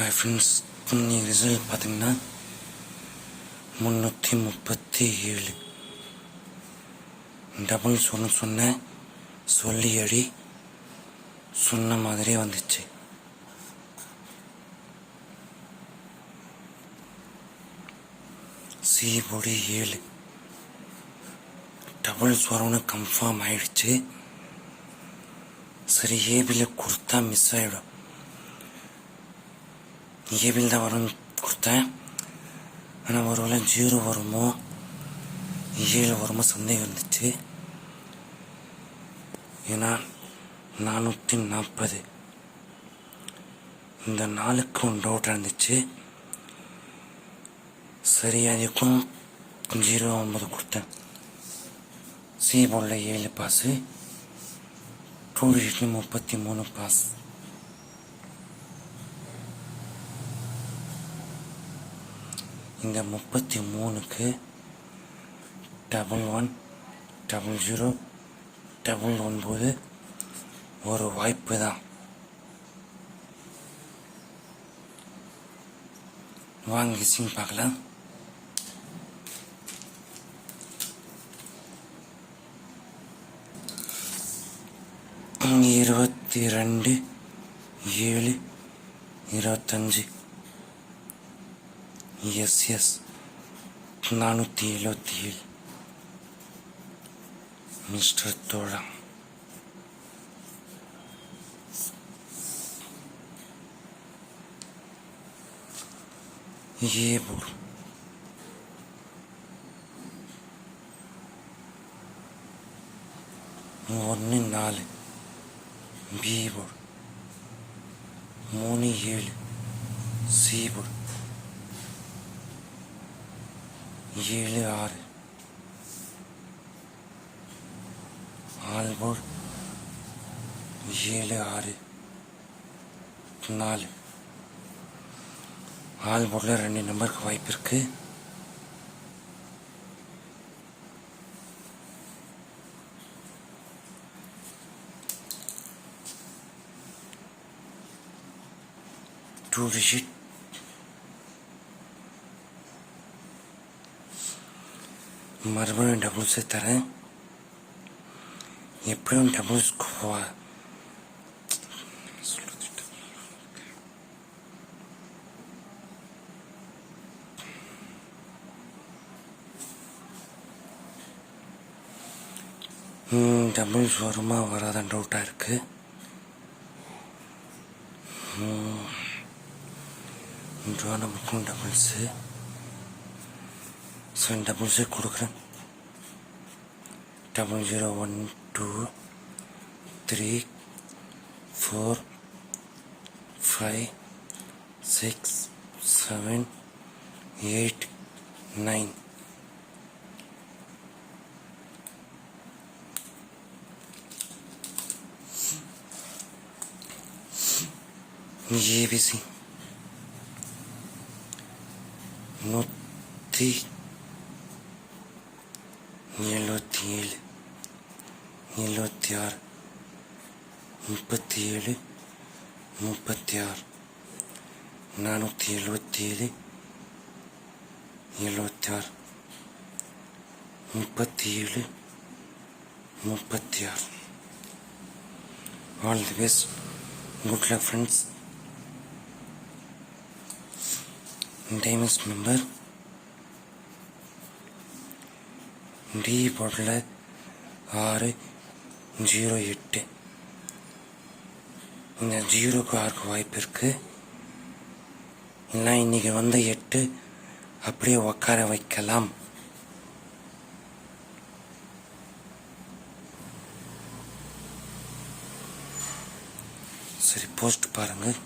Hi friends இன்னைக்கு result பார்த்தீங்கன்னா முந்நூற்றி முப்பத்தி ஏழு டபுள் சொன்ன சொன்னேன் சொல்லி அடி சொன்ன மாதிரியே வந்துச்சு சி பொடி ஏழு டபுள் ஸ்வரம்னு கன்ஃபார்ம் ஆயிடுச்சு சரி ஏபியில் கொடுத்தா மிஸ் ஆகிடும் ஏபியில் தான் வரும்னு கொடுத்தேன் ஆனால் ஒரு வேளை ஜீரோ வருமோ ஏழு வருமோ சந்தேகம் இருந்துச்சு ஏன்னா நானூற்றி நாற்பது இந்த நாளுக்கு ஒன்று டவுட் இருந்துச்சு சரி அதுக்கும் ஜீரோ ஒன்பது கொடுத்தேன் சி போல ஏழு பாஸு டூ டிஜிட்ல முப்பத்தி மூணு பாஸ் இந்த முப்பத்தி மூணுக்கு double one double zero double ஒன்பது ஒரு வாய்ப்பு தான் வாங்க சிங் பார்க்கலாம். இருபத்தி ரெண்டு ஏழு இருபத்தஞ்சு. எஸ் எஸ் நானூற்றி எழுபத்தி ஏழு மிஸ்டர் தோழா ஏ போர்டு ஒன்று நாலு பி போர்டு மூணு ஏழு சி போர்டு ஏழு ஆறு ஆல்போர் ஏழு ஆறு நாலு ஆல்போர்டில் ரெண்டு நம்பருக்கு வாய்ப்பு இருக்கு. டூ டிஜிட் மறுபடியும் டபுள்ஸை தரேன். எப்படியும் டபுள்ஸ் போவா டபுள்ஸ் வருமா வராதான் டவுட்டாக இருக்கு. Draw doubles ஸோ டபுள்ஸே கொடுக்குறேன் double zero one two three four five six seven eight nine ABC நூற்றி எழுபத்தி ஏழு எழுபத்தி ஆறு முப்பத்தி ஏழு முப்பத்தி ஆறு நானூற்றி எழுபத்தி ஏழு எழுபத்தி ஆறு முப்பத்தி ஏழு முப்பத்தி ஆறு all the best good luck friends times number T போர்டில் ஆறு ஜீரோ எட்டு. இந்த ஜீரோக்கு ஆறுக்கு வாய்ப்பு இருக்குது இல்லை இன்னைக்கு வந்த எட்டு அப்படியே உட்கார வைக்கலாம். சரி போஸ்ட் பாருங்கள்